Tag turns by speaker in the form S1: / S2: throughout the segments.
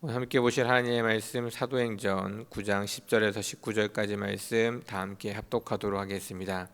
S1: 함께 보실 하나님의 말씀 사도행전 9장 10절에서 19절까지 말씀 다 함께 합독하도록 하겠습니다.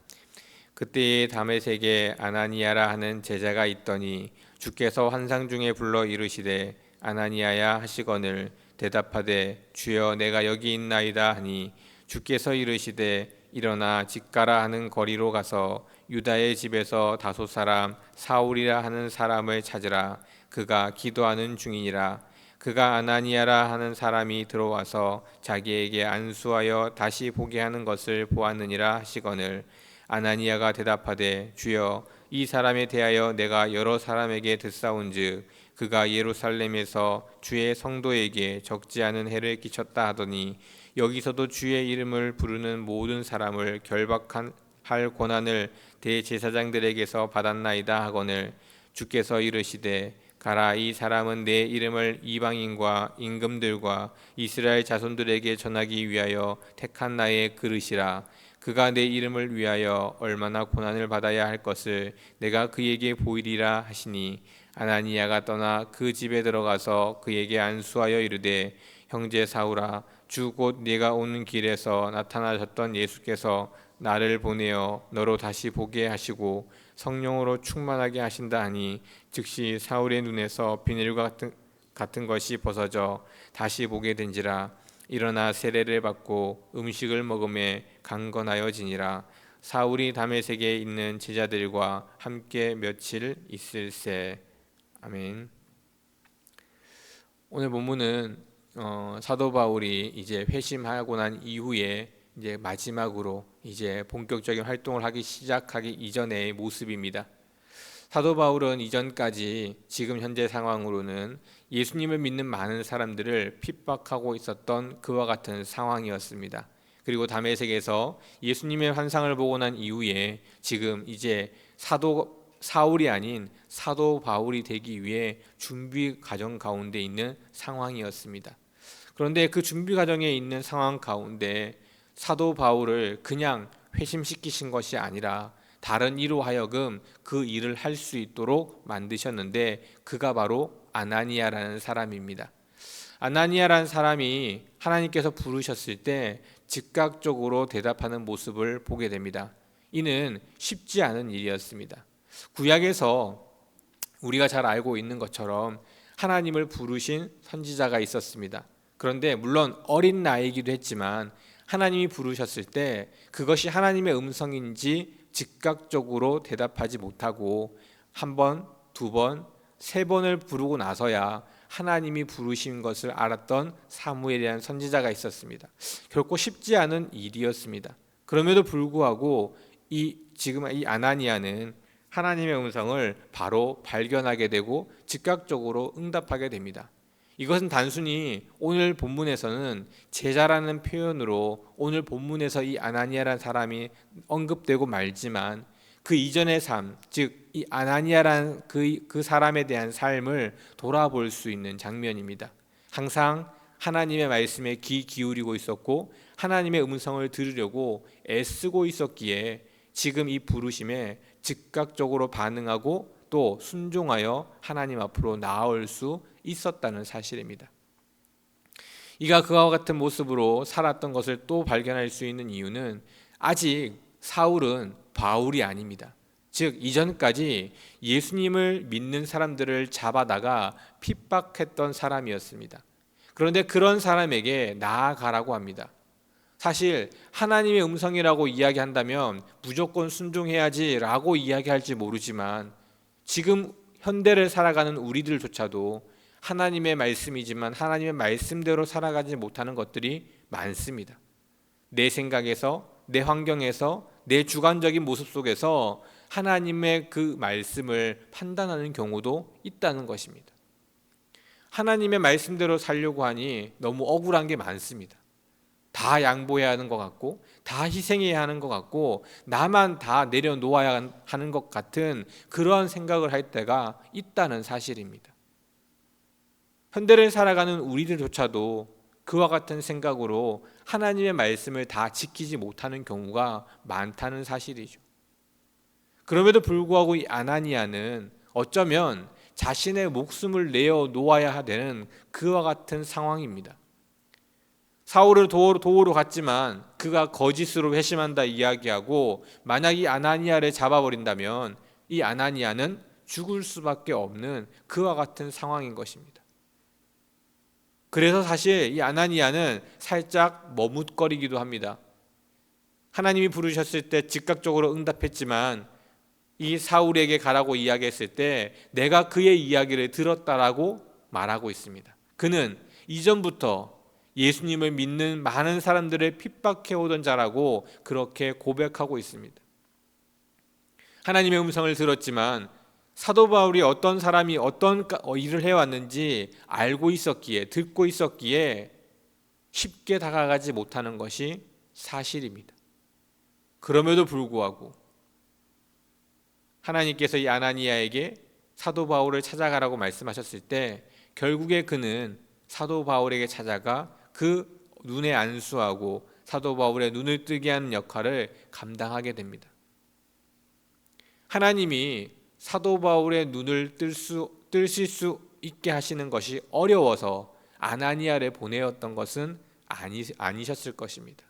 S1: 그때 다메섹에 아나니아라 하는 제자가 있더니 주께서 환상 중에 불러 이르시되 아나니아야 하시거늘 대답하되 주여 내가 여기 있나이다 하니 주께서 이르시되 일어나 집가라 하는 거리로 가서 유다의 집에서 다소 사람 사울이라 하는 사람을 찾으라 그가 기도하는 중이니라 그가 아나니아라 하는 사람이 들어와서 자기에게 안수하여 다시 보게 하는 것을 보았느니라 하시거늘 아나니아가 대답하되 주여 이 사람에 대하여 내가 여러 사람에게 듣사온즉 그가 예루살렘에서 주의 성도에게 적지 않은 해를 끼쳤다 하더니 여기서도 주의 이름을 부르는 모든 사람을 결박한 할 권한을 대제사장들에게서 받았나이다 하거늘 주께서 이르시되 가라 이 사람은 내 이름을 이방인과 임금들과 이스라엘 자손들에게 전하기 위하여 택한 나의 그릇이라. 그가 내 이름을 위하여 얼마나 고난을 받아야 할 것을 내가 그에게 보이리라 하시니 아나니아가 떠나 그 집에 들어가서 그에게 안수하여 이르되 형제 사울아 주 곧 네가 오는 길에서 나타나셨던 예수께서 나를 보내어 너로 다시 보게 하시고 성령으로 충만하게 하신다 하니 즉시 사울의 눈에서 비늘과 같은, 같은 것이 벗어져 다시 보게 된지라. 일어나 세례를 받고 음식을 먹음에 강건하여지니라. 사울이 다메섹에 있는 제자들과 함께 며칠 있을세. 아멘. 오늘 본문은 어, 사도 바울이 이제 회심하고 난 이후에 이제 마지막으로 이제 본격적인 활동을 하기 시작하기 이전의 모습입니다. 사도 바울은 이전까지 지금 현재 상황으로는 예수님을 믿는 많은 사람들을 핍박하고 있었던 그와 같은 상황이었습니다. 그리고 다메섹에서 예수님의 환상을 보고 난 이후에 지금 이제 사도 사울이 아닌 사도 바울이 되기 위해 준비 과정 가운데 있는 상황이었습니다. 그런데 그 준비 과정에 있는 상황 가운데 사도 바울을 그냥 회심시키신 것이 아니라 다른 이로 하여금 그 일을 할 수 있도록 만드셨는데 그가 바로 아나니아라는 사람입니다. 아나니아라는 사람이 하나님께서 부르셨을 때 즉각적으로 대답하는 모습을 보게 됩니다. 이는 쉽지 않은 일이었습니다. 구약에서 우리가 잘 알고 있는 것처럼 하나님을 부르신 선지자가 있었습니다. 그런데 물론 어린 나이기도 했지만 하나님이 부르셨을 때 그것이 하나님의 음성인지 즉각적으로 대답하지 못하고 한 번, 두 번, 세 번을 부르고 나서야 하나님이 부르신 것을 알았던 사무엘이라는 선지자가 있었습니다. 결코 쉽지 않은 일이었습니다. 그럼에도 불구하고 이 지금 이 아나니아는 하나님의 음성을 바로 발견하게 되고 즉각적으로 응답하게 됩니다. 이것은 단순히 오늘 본문에서는 제자라는 표현으로 오늘 본문에서 이 아나니아라는 사람이 언급되고 말지만 그 이전의 삶, 즉 이 아나니아라는 그, 그 사람에 대한 삶을 돌아볼 수 있는 장면입니다. 항상 하나님의 말씀에 귀 기울이고 있었고 하나님의 음성을 들으려고 애쓰고 있었기에 지금 이 부르심에 즉각적으로 반응하고 또 순종하여 하나님 앞으로 나아올 수 있었다는 사실입니다. 이가 그와 같은 모습으로 살았던 것을 또 발견할 수 있는 이유는 아직 사울은 바울이 아닙니다. 즉 이전까지 예수님을 믿는 사람들을 잡아다가 핍박했던 사람이었습니다. 그런데 그런 사람에게 나아가라고 합니다. 사실 하나님의 음성이라고 이야기한다면 무조건 순종해야지라고 이야기할지 모르지만 지금 현대를 살아가는 우리들조차도 하나님의 말씀이지만 하나님의 말씀대로 살아가지 못하는 것들이 많습니다. 내 생각에서, 내 환경에서, 내 주관적인 모습 속에서 하나님의 그 말씀을 판단하는 경우도 있다는 것입니다. 하나님의 말씀대로 살려고 하니 너무 억울한 게 많습니다. 다 양보해야 하는 것 같고, 다 희생해야 하는 것 같고, 나만 다 내려놓아야 하는 것 같은 그러한 생각을 할 때가 있다는 사실입니다. 현대를 살아가는 우리들조차도 그와 같은 생각으로 하나님의 말씀을 다 지키지 못하는 경우가 많다는 사실이죠. 그럼에도 불구하고 이 아나니아는 어쩌면 자신의 목숨을 내어 놓아야 되는 그와 같은 상황입니다. 사울을 도우러 갔지만 그가 거짓으로 회심한다 이야기하고 만약 이 아나니아를 잡아버린다면 이 아나니아는 죽을 수밖에 없는 그와 같은 상황인 것입니다. 그래서 사실 이 아나니아는 살짝 머뭇거리기도 합니다. 하나님이 부르셨을 때 즉각적으로 응답했지만 이 사울에게 가라고 이야기했을 때 내가 그의 이야기를 들었다라고 말하고 있습니다. 그는 이전부터 예수님을 믿는 많은 사람들을 핍박해 오던 자라고 그렇게 고백하고 있습니다. 하나님의 음성을 들었지만 사도 바울이 어떤 사람이 어떤 일을 해왔는지 알고 있었기에 듣고 있었기에 쉽게 다가가지 못하는 것이 사실입니다. 그럼에도 불구하고 하나님께서 이 아나니아에게 사도 바울을 찾아가라고 말씀하셨을 때 결국에 그는 사도 바울에게 찾아가 그 눈에 안수하고 사도 바울의 눈을 뜨게 하는 역할을 감당하게 됩니다. 하나님이 사도 바울의 눈을 뜰 수, 뜨실 수 있게 하시는 것이 어려워서 아나니아를 보내었던 것은 아니, 아니셨을 것입니다.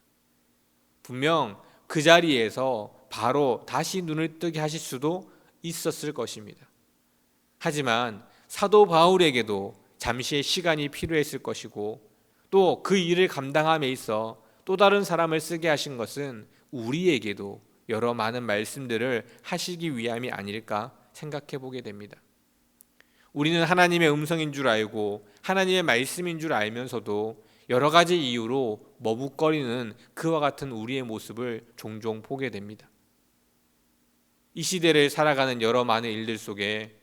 S1: 분명 그 자리에서 바로 다시 눈을 뜨게 하실 수도 있었을 것입니다. 하지만 사도 바울에게도 잠시의 시간이 필요했을 것이고 또 그 일을 감당함에 있어 또 다른 사람을 쓰게 하신 것은 우리에게도 여러 많은 말씀들을 하시기 위함이 아닐까 생각해 보게 됩니다. 우리는 하나님의 음성인 줄 알고 하나님의 말씀인 줄 알면서도 여러 가지 이유로 머뭇거리는 그와 같은 우리의 모습을 종종 보게 됩니다. 이 시대를 살아가는 여러 많은 일들 속에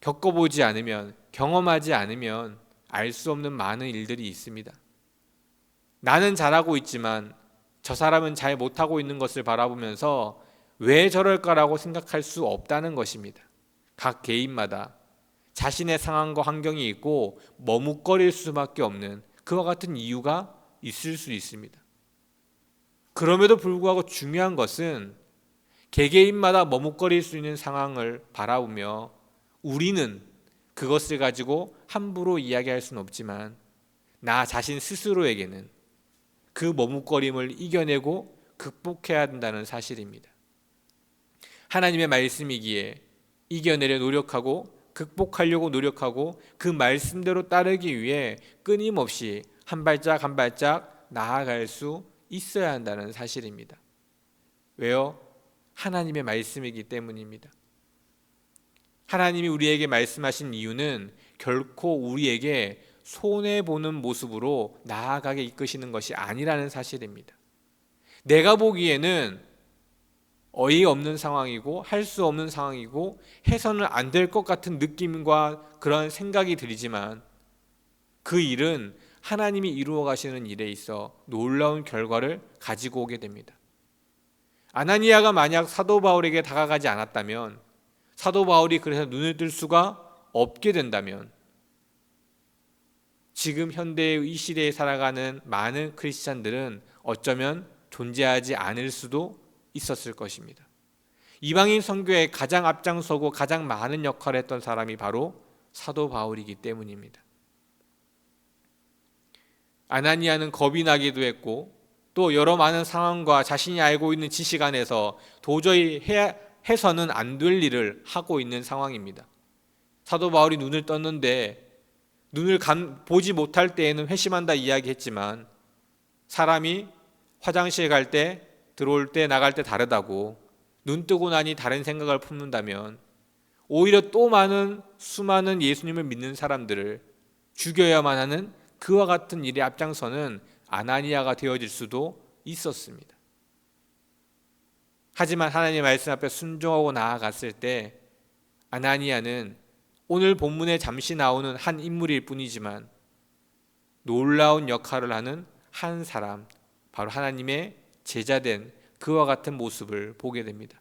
S1: 겪어보지 않으면, 경험하지 않으면 알 수 없는 많은 일들이 있습니다. 나는 잘하고 있지만 저 사람은 잘 못하고 있는 것을 바라보면서 왜 저럴까라고 생각할 수 없다는 것입니다. 각 개인마다 자신의 상황과 환경이 있고 머뭇거릴 수밖에 없는 그와 같은 이유가 있을 수 있습니다. 그럼에도 불구하고 중요한 것은 개개인마다 머뭇거릴 수 있는 상황을 바라보며 우리는 그것을 가지고 함부로 이야기할 수는 없지만 나 자신 스스로에게는 그 머뭇거림을 이겨내고 극복해야 한다는 사실입니다. 하나님의 말씀이기에 이겨내려 노력하고 극복하려고 노력하고 그 말씀대로 따르기 위해 끊임없이 한 발짝 한 발짝 나아갈 수 있어야 한다는 사실입니다. 왜요? 하나님의 말씀이기 때문입니다. 하나님이 우리에게 말씀하신 이유는 결코 우리에게 손해 보는 모습으로 나아가게 이끄시는 것이 아니라는 사실입니다. 내가 보기에는 어이없는 상황이고 할 수 없는 상황이고 해서는 안 될 것 같은 느낌과 그런 생각이 들지만 그 일은 하나님이 이루어 가시는 일에 있어 놀라운 결과를 가지고 오게 됩니다. 아나니아가 만약 사도 바울에게 다가가지 않았다면 사도 바울이 그래서 눈을 뜰 수가 없게 된다면 지금 현대의 이 시대에 살아가는 많은 크리스찬들은 어쩌면 존재하지 않을 수도 있었을 것입니다. 이방인 선교에 가장 앞장서고 가장 많은 역할을 했던 사람이 바로 사도 바울이기 때문입니다. 아나니아는 겁이 나기도 했고 또 여러 많은 상황과 자신이 알고 있는 지식 안에서 도저히 해, 해서는 안 될 일을 하고 있는 상황입니다. 사도 바울이 눈을 떴는데 눈을 감, 보지 못할 때에는 회심한다 이야기했지만 사람이 화장실 갈 때 들어올 때 나갈 때 다르다고 눈 뜨고 나니 다른 생각을 품는다면 오히려 또 많은 수많은 예수님을 믿는 사람들을 죽여야만 하는 그와 같은 일에 앞장서는 아나니아가 되어질 수도 있었습니다. 하지만 하나님의 말씀 앞에 순종하고 나아갔을 때 아나니아는 오늘 본문에 잠시 나오는 한 인물일 뿐이지만 놀라운 역할을 하는 한 사람, 바로 하나님의 제자된 그와 같은 모습을 보게 됩니다.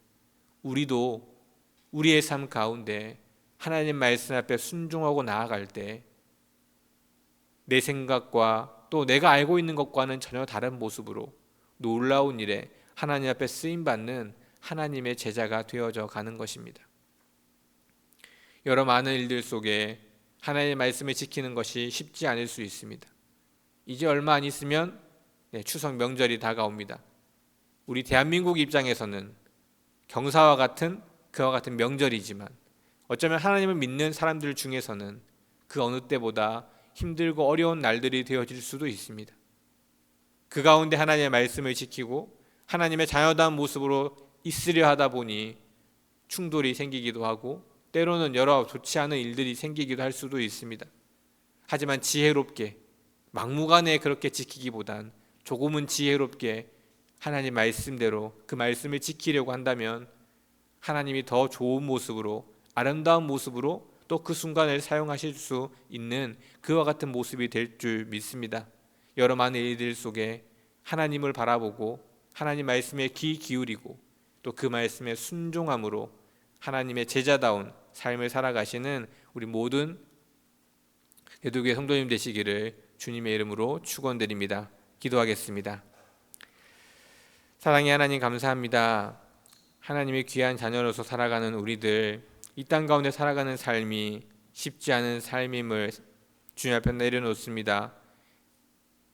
S1: 우리도 우리의 삶 가운데 하나님 말씀 앞에 순종하고 나아갈 때 내 생각과 또 내가 알고 있는 것과는 전혀 다른 모습으로 놀라운 일에 하나님 앞에 쓰임 받는 하나님의 제자가 되어져 가는 것입니다. 여러 많은 일들 속에 하나님의 말씀을 지키는 것이 쉽지 않을 수 있습니다. 이제 얼마 안 있으면 네, 추석 명절이 다가옵니다. 우리 대한민국 입장에서는 경사와 같은 그와 같은 명절이지만 어쩌면 하나님을 믿는 사람들 중에서는 그 어느 때보다 힘들고 어려운 날들이 되어질 수도 있습니다. 그 가운데 하나님의 말씀을 지키고 하나님의 자녀다운 모습으로 있으려 하다 보니 충돌이 생기기도 하고 때로는 여러 좋지 않은 일들이 생기기도 할 수도 있습니다. 하지만 지혜롭게 막무가내 그렇게 지키기보단 조금은 지혜롭게 하나님 말씀대로 그 말씀을 지키려고 한다면 하나님이 더 좋은 모습으로 아름다운 모습으로 또 그 순간을 사용하실 수 있는 그와 같은 모습이 될 줄 믿습니다. 여러 많은 일들 속에 하나님을 바라보고 하나님 말씀에 귀 기울이고 또 그 말씀에 순종함으로 하나님의 제자다운 삶을 살아가시는 우리 모든 대두교회 성도님 되시기를 주님의 이름으로 축원드립니다. 기도하겠습니다. 사랑의 하나님 감사합니다. 하나님의 귀한 자녀로서 살아가는 우리들 이 땅 가운데 살아가는 삶이 쉽지 않은 삶임을 주님 앞에 내려놓습니다.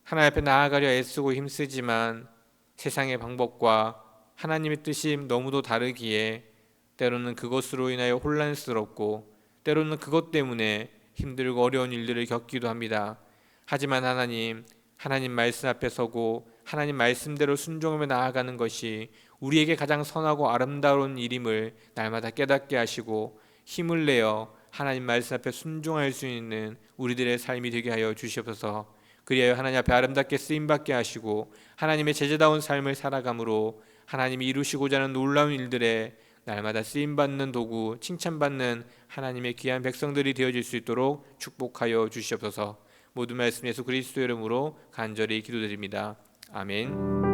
S1: 하나님 앞에 나아가려 애쓰고 힘쓰지만 세상의 방법과 하나님의 뜻이 너무도 다르기에 때로는 그것으로 인하여 혼란스럽고 때로는 그것 때문에 힘들고 어려운 일들을 겪기도 합니다. 하지만 하나님, 하나님 말씀 앞에 서고 하나님 말씀대로 순종하며 나아가는 것이 우리에게 가장 선하고 아름다운 일임을 날마다 깨닫게 하시고 힘을 내어 하나님 말씀 앞에 순종할 수 있는 우리들의 삶이 되게 하여 주시옵소서. 그리하여 하나님 앞에 아름답게 쓰임 받게 하시고 하나님의 제자다운 삶을 살아감으로 하나님이 이루시고자 하는 놀라운 일들에 날마다 쓰임 받는 도구, 칭찬받는 하나님의 귀한 백성들이 되어질 수 있도록 축복하여 주시옵소서. 모든 말씀 예수 그리스도 이름으로 간절히 기도드립니다. 아멘.